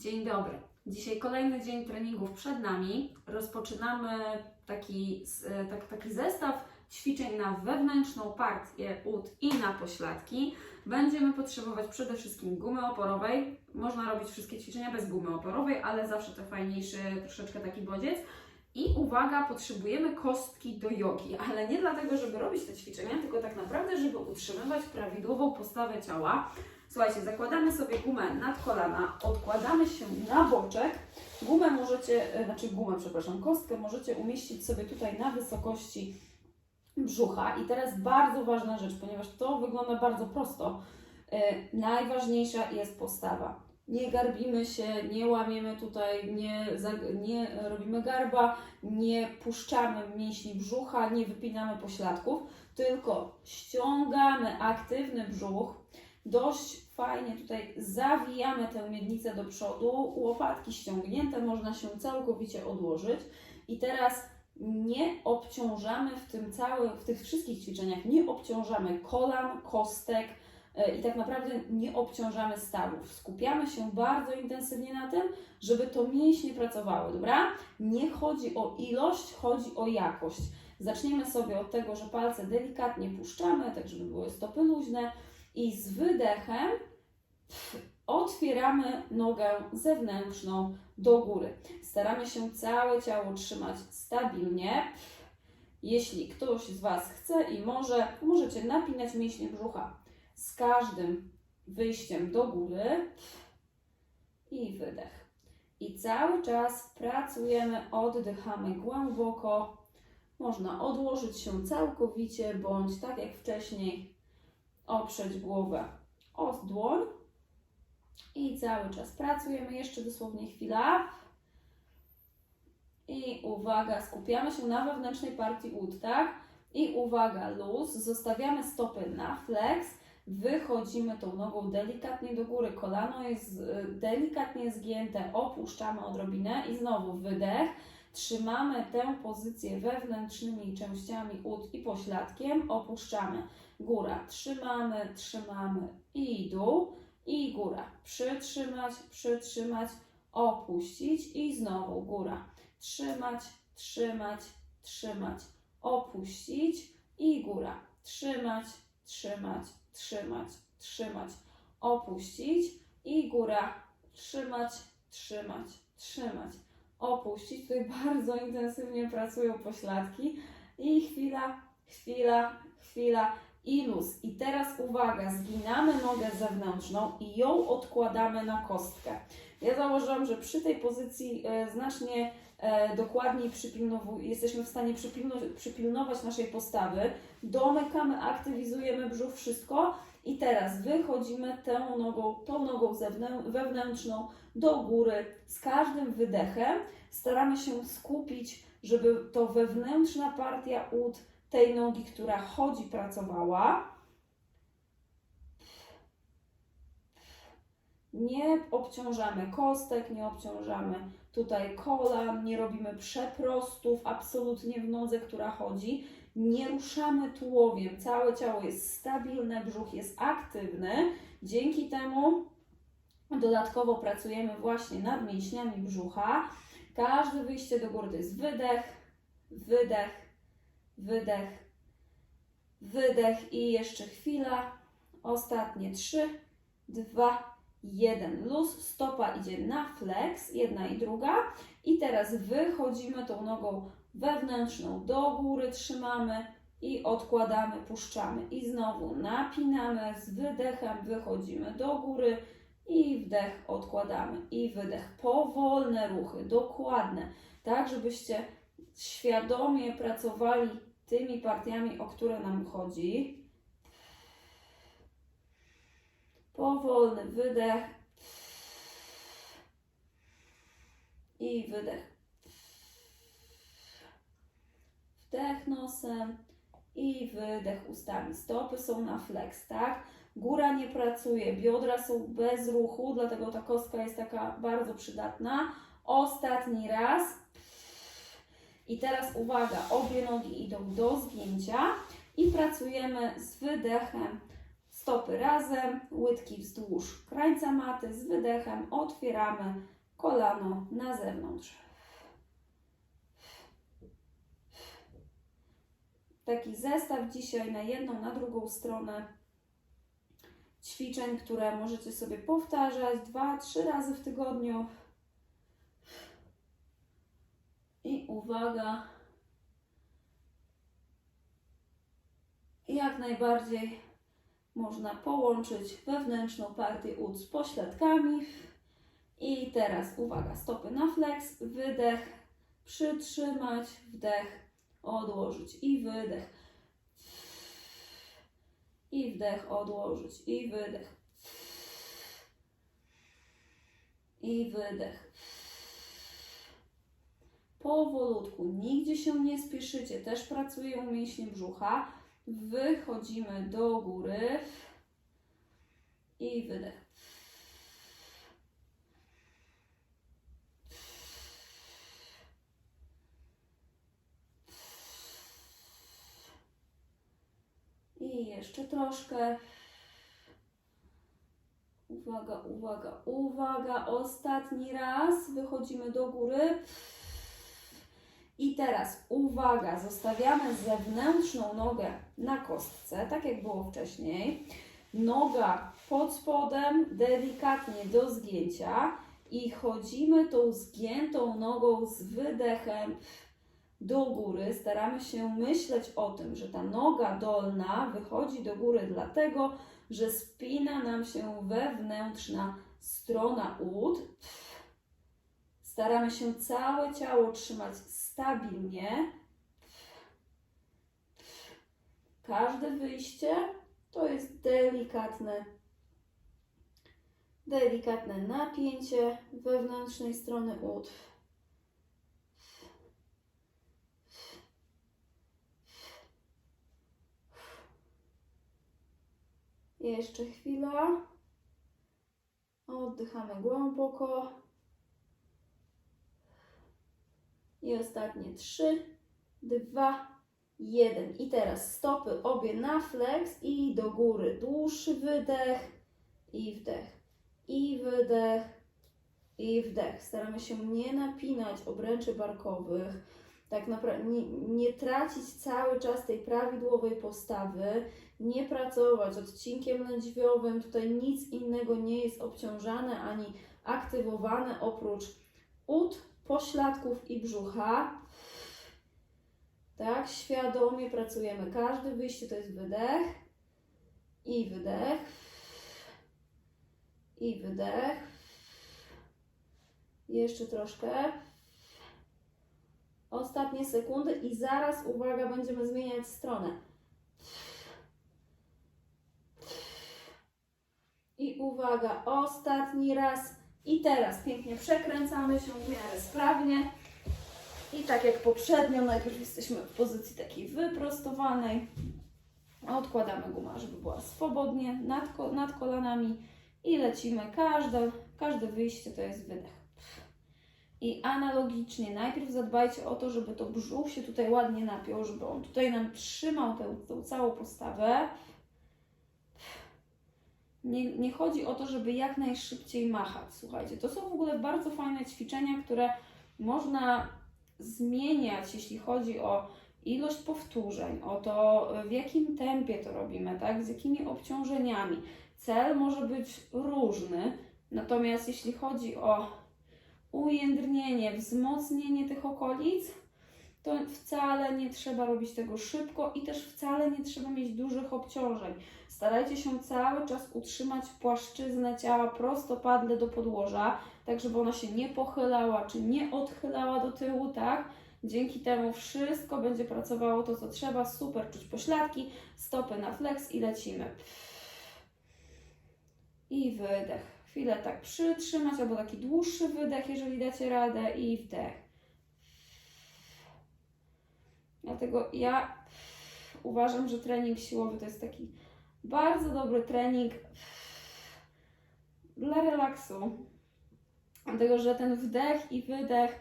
Dzień dobry. Dzisiaj kolejny dzień treningów przed nami. Rozpoczynamy taki, e, tak, taki zestaw ćwiczeń na wewnętrzną partię ud i na pośladki. Będziemy potrzebować przede wszystkim gumy oporowej. Można robić wszystkie ćwiczenia bez gumy oporowej, ale zawsze to fajniejszy troszeczkę taki bodziec. I uwaga, potrzebujemy kostki do jogi, ale nie dlatego, żeby robić te ćwiczenia, tylko tak naprawdę, żeby utrzymywać prawidłową postawę ciała. Słuchajcie, zakładamy sobie gumę nad kolana, odkładamy się na boczek. Gumę możecie, e, znaczy gumę, przepraszam, kostkę możecie umieścić sobie tutaj na wysokości brzucha. I teraz bardzo ważna rzecz, ponieważ to wygląda bardzo prosto. E, najważniejsza jest postawa. Nie garbimy się, nie łamiemy tutaj, nie, nie robimy garba, nie puszczamy mięśni brzucha, nie wypinamy pośladków, tylko ściągamy aktywny brzuch, dość fajnie tutaj zawijamy tę miednicę do przodu, łopatki ściągnięte, można się całkowicie odłożyć i teraz nie obciążamy w tym całym, w tych wszystkich ćwiczeniach, nie obciążamy kolan, kostek e, i tak naprawdę nie obciążamy stawów. Skupiamy się bardzo intensywnie na tym, żeby to mięśnie pracowały, dobra? Nie chodzi o ilość, chodzi o jakość. Zaczniemy sobie od tego, że palce delikatnie puszczamy, tak żeby były stopy luźne i z wydechem otwieramy nogę zewnętrzną do góry. Staramy się całe ciało trzymać stabilnie. Jeśli ktoś z Was chce i może, możecie napinać mięśnie brzucha z każdym wyjściem do góry i wydech. I cały czas pracujemy, oddychamy głęboko. Można odłożyć się całkowicie, bądź tak jak wcześniej, oprzeć głowę o dłoń i cały czas pracujemy. Jeszcze dosłownie chwila. I uwaga, skupiamy się na wewnętrznej partii ud, tak? I uwaga, luz. Zostawiamy stopy na flex. Wychodzimy tą nogą delikatnie do góry. Kolano jest y, delikatnie zgięte. Opuszczamy odrobinę i znowu wydech. Trzymamy tę pozycję wewnętrznymi częściami ud i pośladkiem. Opuszczamy. Góra. Trzymamy, trzymamy i dół i góra. Przytrzymać, przytrzymać, opuścić i znowu góra. Trzymać, trzymać, trzymać, opuścić i góra. Trzymać, trzymać, trzymać, trzymać, opuścić i góra. Trzymać, trzymać, trzymać, opuścić. Tutaj bardzo intensywnie pracują pośladki i chwila, chwila, chwila i luz. I teraz uwaga, zginamy nogę zewnętrzną i ją odkładamy na kostkę. Ja założyłam, że przy tej pozycji e, znacznie e, dokładniej jesteśmy w stanie przypilno- przypilnować naszej postawy. Domykamy, aktywizujemy brzuch, wszystko. I teraz wychodzimy tą nogą, tą nogą wewnętrzną do góry. Z każdym wydechem staramy się skupić, żeby to wewnętrzna partia ud tej nogi, która chodzi, pracowała. Nie obciążamy kostek, nie obciążamy tutaj kolan, nie robimy przeprostów absolutnie w nodze, która chodzi. Nie ruszamy tułowiem, całe ciało jest stabilne, brzuch jest aktywny. Dzięki temu dodatkowo pracujemy właśnie nad mięśniami brzucha. Każde wyjście do góry to jest wydech, wydech, wydech, wydech i jeszcze chwila. Ostatnie trzy, dwa, jeden. Luz, stopa idzie na flex, jedna i druga. I teraz wychodzimy tą nogą wewnętrzną do góry, trzymamy i odkładamy, puszczamy. I znowu napinamy, z wydechem wychodzimy do góry i wdech odkładamy i wydech. Powolne ruchy, dokładne, tak żebyście świadomie pracowali tymi partiami, o które nam chodzi. Powolny wydech i wydech. Wdech nosem i wydech ustami. Stopy są na flex, tak? Góra nie pracuje, biodra są bez ruchu, dlatego ta kostka jest taka bardzo przydatna. Ostatni raz. I teraz uwaga, obie nogi idą do zgięcia i pracujemy z wydechem Stopy razem, łydki wzdłuż krańca maty, z wydechem otwieramy kolano na zewnątrz. Taki zestaw dzisiaj na jedną, na drugą stronę ćwiczeń, które możecie sobie powtarzać dwa, trzy razy w tygodniu. I uwaga, jak najbardziej można połączyć wewnętrzną partię ud z pośladkami. I teraz uwaga, stopy na flex, wydech, przytrzymać, wdech, odłożyć i wydech. I wdech, odłożyć i wydech. I wydech. Powolutku, nigdzie się nie spieszycie, też pracują mięśnie brzucha. Wychodzimy do góry i wydech. I jeszcze troszkę. Uwaga, uwaga, uwaga. Ostatni raz. Wychodzimy do góry. I teraz uwaga, zostawiamy zewnętrzną nogę na kostce, tak jak było wcześniej. Noga pod spodem, delikatnie do zgięcia i chodzimy tą zgiętą nogą z wydechem do góry. Staramy się myśleć o tym, że ta noga dolna wychodzi do góry dlatego, że spina nam się wewnętrzna strona ud. Staramy się całe ciało trzymać stabilnie. Każde wyjście to jest delikatne, delikatne napięcie wewnętrznej strony ud. Jeszcze chwila. Oddychamy głęboko. I ostatnie trzy, dwa, jeden. I teraz stopy obie na flex i do góry. Dłuższy wydech i wdech. I wydech i wdech. Staramy się nie napinać obręczy barkowych. Tak naprawdę nie, nie tracić cały czas tej prawidłowej postawy, nie pracować odcinkiem lędźwiowym. Tutaj nic innego nie jest obciążane ani aktywowane oprócz ud, pośladków i brzucha. Tak, świadomie pracujemy. Każde wyjście to jest wydech i wydech i wydech. Jeszcze troszkę. Ostatnie sekundy i zaraz, uwaga, będziemy zmieniać stronę. Uwaga, ostatni raz. I teraz pięknie przekręcamy się w miarę sprawnie. I tak jak poprzednio, najpierw jesteśmy w pozycji takiej wyprostowanej. Odkładamy gumę, żeby była swobodnie nad, ko- nad kolanami i lecimy. Każde, każde wyjście to jest wydech. I analogicznie, najpierw zadbajcie o to, żeby to brzuch się tutaj ładnie napiął, żeby on tutaj nam trzymał tę, tę całą postawę. Nie, nie chodzi o to, żeby jak najszybciej machać. Słuchajcie, to są w ogóle bardzo fajne ćwiczenia, które można zmieniać, jeśli chodzi o ilość powtórzeń, o to, w jakim tempie to robimy, tak? z jakimi obciążeniami. Cel może być różny, natomiast jeśli chodzi o ujędrnienie, wzmocnienie tych okolic, to wcale nie trzeba robić tego szybko i też wcale nie trzeba mieć dużych obciążeń. Starajcie się cały czas utrzymać płaszczyznę ciała prostopadle do podłoża, tak żeby ona się nie pochylała czy nie odchylała do tyłu, tak? Dzięki temu wszystko będzie pracowało to, co trzeba. Super, czuć pośladki, stopy na flex i lecimy. I wydech. Chwilę tak przytrzymać, albo taki dłuższy wydech, jeżeli dacie radę, i wdech. Dlatego ja uważam, że trening siłowy to jest taki bardzo dobry trening dla relaksu. Dlatego, że ten wdech i wydech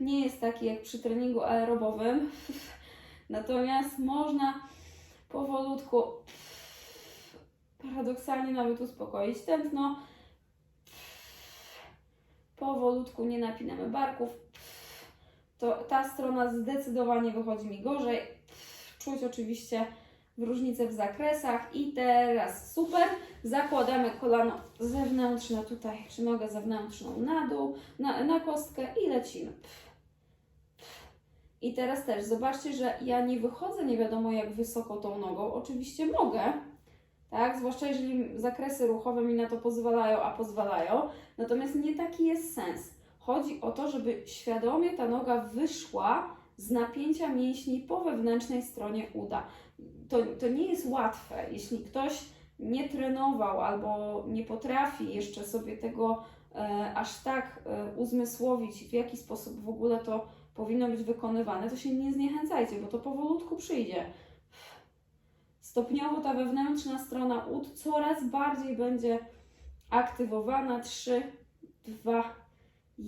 nie jest taki jak przy treningu aerobowym. Natomiast można powolutku paradoksalnie nawet uspokoić tętno. Powolutku nie napinamy barków. To ta strona zdecydowanie wychodzi mi gorzej. Czuć oczywiście różnice w zakresach i teraz super. Zakładamy kolano zewnętrzne tutaj, czy nogę zewnętrzną na dół, na, na kostkę i lecimy. I teraz też zobaczcie, że ja nie wychodzę nie wiadomo jak wysoko tą nogą. Oczywiście mogę, tak? Zwłaszcza jeżeli zakresy ruchowe mi na to pozwalają, a pozwalają. Natomiast nie taki jest sens. Chodzi o to, żeby świadomie ta noga wyszła z napięcia mięśni po wewnętrznej stronie uda. To, to nie jest łatwe. Jeśli ktoś nie trenował albo nie potrafi jeszcze sobie tego e, aż tak e, uzmysłowić, w jaki sposób w ogóle to powinno być wykonywane, to się nie zniechęcajcie, bo to powolutku przyjdzie. Stopniowo ta wewnętrzna strona ud coraz bardziej będzie aktywowana. 3, 2,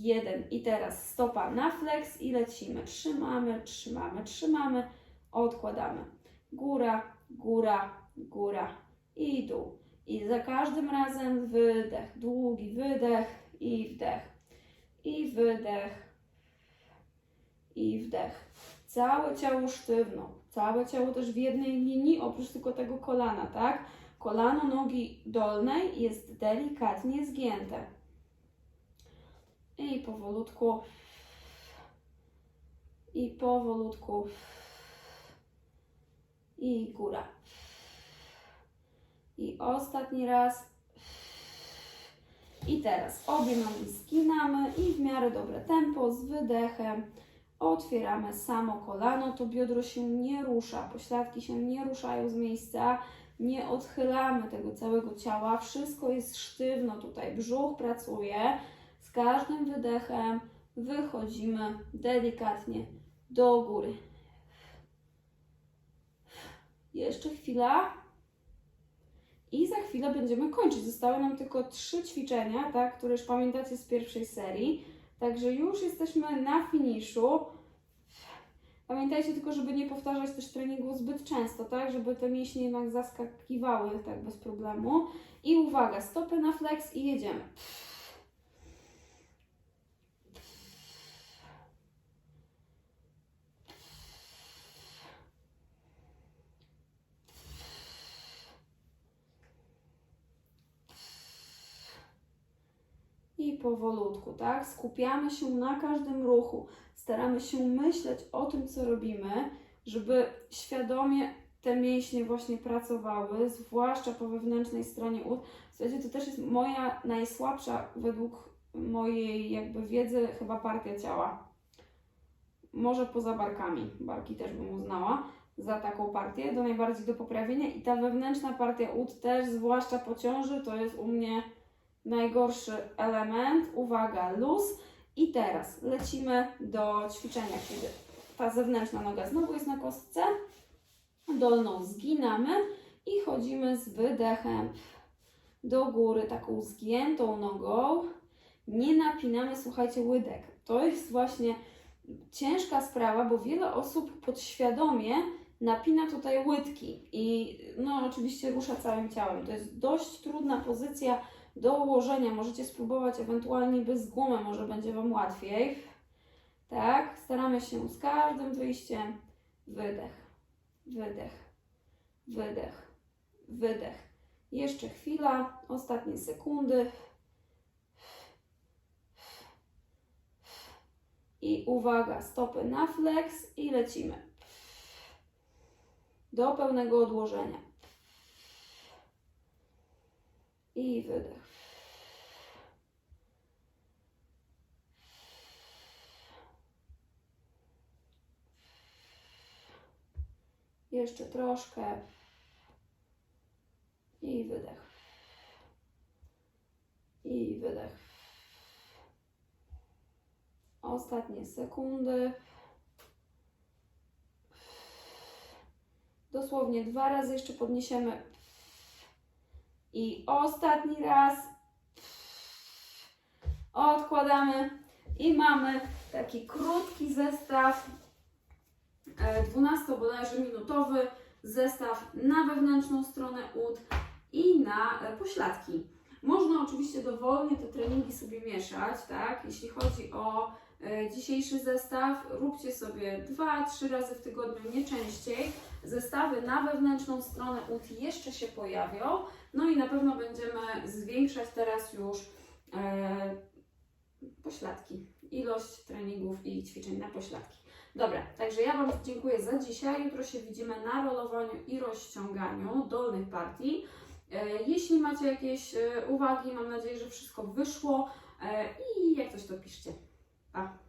1. I teraz stopa na flex i lecimy. Trzymamy, trzymamy, trzymamy, odkładamy. Góra, góra, góra i dół. I za każdym razem wydech, długi wydech i wdech. I wydech, i wdech. Całe ciało sztywno, całe ciało też w jednej linii, oprócz tylko tego kolana, tak? Kolano nogi dolnej jest delikatnie zgięte. I powolutku, i powolutku, i góra. I ostatni raz. I teraz obie nogi skinamy i w miarę dobre tempo z wydechem. Otwieramy samo kolano, to biodro się nie rusza, pośladki się nie ruszają z miejsca, nie odchylamy tego całego ciała, wszystko jest sztywno tutaj, brzuch pracuje, z każdym wydechem wychodzimy delikatnie do góry. Jeszcze chwila. I za chwilę będziemy kończyć. Zostały nam tylko trzy ćwiczenia, tak, które już pamiętacie z pierwszej serii. Także już jesteśmy na finiszu. Pamiętajcie tylko, żeby nie powtarzać też treningu zbyt często, tak? Żeby te mięśnie jednak zaskakiwały tak bez problemu. I uwaga, stopy na flex i jedziemy. I powolutku, tak? Skupiamy się na każdym ruchu. Staramy się myśleć o tym, co robimy, żeby świadomie te mięśnie właśnie pracowały, zwłaszcza po wewnętrznej stronie ud. Słuchajcie, to też jest moja najsłabsza według mojej jakby wiedzy chyba partia ciała. Może poza barkami, barki też bym uznała za taką partię, do najbardziej do poprawienia i ta wewnętrzna partia ud też, zwłaszcza po ciąży, to jest u mnie najgorszy element. Uwaga, luz. I teraz lecimy do ćwiczenia, kiedy ta zewnętrzna noga znowu jest na kostce. Dolną zginamy i chodzimy z wydechem do góry, taką zgiętą nogą. Nie napinamy, słuchajcie, łydek. To jest właśnie ciężka sprawa, bo wiele osób podświadomie napina tutaj łydki i no oczywiście rusza całym ciałem. To jest dość trudna pozycja do ułożenia. Możecie spróbować ewentualnie bez gumy, może będzie Wam łatwiej. Tak, staramy się z każdym wyjściem. Wydech, wydech, wydech, wydech. Jeszcze chwila, ostatnie sekundy. I uwaga, stopy na flex i lecimy. Do pełnego odłożenia. I wydech. Jeszcze troszkę. I wydech. I wydech. Ostatnie sekundy. Dosłownie dwa razy jeszcze podniesiemy. I ostatni raz. Odkładamy. I mamy taki krótki zestaw 12 bodajże minutowy zestaw na wewnętrzną stronę ud i na e, pośladki. Można oczywiście dowolnie te treningi sobie mieszać, tak? Jeśli chodzi o e, dzisiejszy zestaw, róbcie sobie 2-3 razy w tygodniu, nie częściej. Zestawy na wewnętrzną stronę ud jeszcze się pojawią, no i na pewno będziemy zwiększać teraz już e, pośladki, ilość treningów i ćwiczeń na pośladki. Dobra, także ja Wam dziękuję za dzisiaj. Jutro się widzimy na rolowaniu i rozciąganiu dolnych partii. E, Jeśli macie jakieś e, uwagi, mam nadzieję, że wszystko wyszło e, i jak coś to piszcie. Pa!